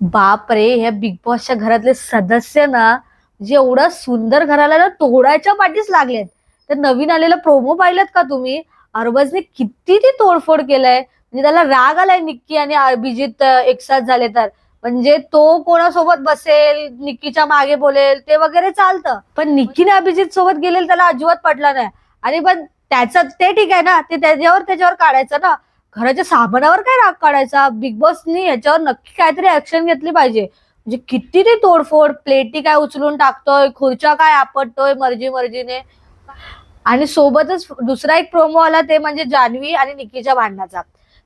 बाप रे ह्या बिग बॉसच्या घरातले सदस्य ना म्हणजे जे एवढं सुंदर घराला ना तोडायच्या पाठीच लागलेत. तर नवीन आलेला प्रोमो पाहिलात का तुम्ही? अरबजने किती ती तोडफोड केलाय? म्हणजे त्याला राग आलाय निक्की आणि अभिजित एकसाथ झाले तर. म्हणजे तो कोणासोबत बसेल निक्कीच्या मागे बोलेल ते वगैरे चालतं. पण निक्कीने अभिजित सोबत गेलेल त्याला अजिबात पटला नाही. आणि पण त्याचं ते ठीक आहे ना ते त्याच्यावर त्याच्यावर काढायचं ना. घराच्या सामानावर काय राग काढायचा? बिग बॉसनी याच्यावर नक्की काहीतरी ऍक्शन घेतली पाहिजे. म्हणजे किती ते तोडफोड प्लेटी काय उचलून टाकतोय खुर्च्या काय आपटतोय मर्जी मर्जीने. आणि सोबतच दुसरा एक प्रोमो आला ते म्हणजे जान्हवी आणि निक्कीच्या भांडणाचा.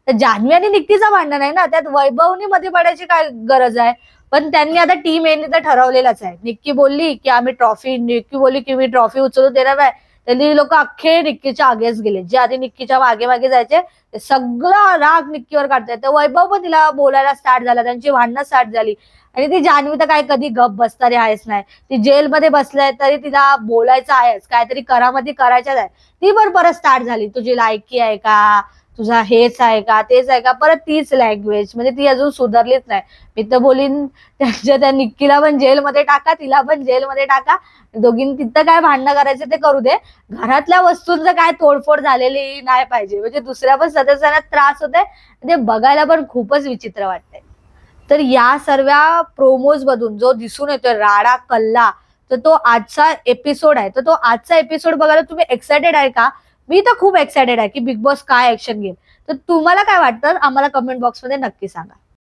तर जान्हवी आणि निक्कीचा भांडण आहे ना त्यात वैभवनी मध्ये पडायची काय गरज आहे? पण त्यांनी आता टीम एने तर ठरवलेलाच आहे. निक्की बोलली की आम्ही ट्रॉफी निक्की बोलली की मी ट्रॉफी उचलून देणार आहे. त्यांनी लोक अख्खे निक्कीच्या आगेच गेले. जे आधी निक्कीच्या मागे मागे जायचे ते सगळा राग निक्कीवर काढताय तर वैभव पण तिला बोलायला स्टार्ट झाला त्यांची भांडणं स्टार्ट झाली. आणि ती जान्हवी तर काय कधी गप बसणारी आहेच नाही. ती जेलमध्ये बसलाय तरी तिला बोलायचं आहेच. काहीतरी करामध्ये करायच्याच आहे ती पण परत स्टार्ट झाली. तुझी लायकी आहे का? तुझा हेच आहे का तेच आहे का? परत तीच लँग्वेज म्हणजे ती अजून सुधारलीच नाही. मी तर बोलीन त्यांच्या त्या निक्कीला पण जेलमध्ये टाका तिला पण जेलमध्ये टाका. दोघींनी तिथं काय भांडणं करायचं ते करू दे. घरातल्या वस्तूंचं काय तोडफोड झालेली नाही पाहिजे. म्हणजे दुसऱ्या पण सदस्यांना त्रास होते ते बघायला पण खूपच विचित्र वाटतंय. तर या सर्व प्रोमोज मधून जो दिसून येतोय राडा कल्ला तर तो आजचा एपिसोड आहे. तर तो आजचा एपिसोड बघायला तुम्ही एक्सायटेड आहे का? मी तर खूप एक्सायटेड आहे की बिग बॉस काय ऍक्शन घेईल. तर तुम्हाला काय वाटतं? आम्हाला कमेंट बॉक्समध्ये नक्की सांगा.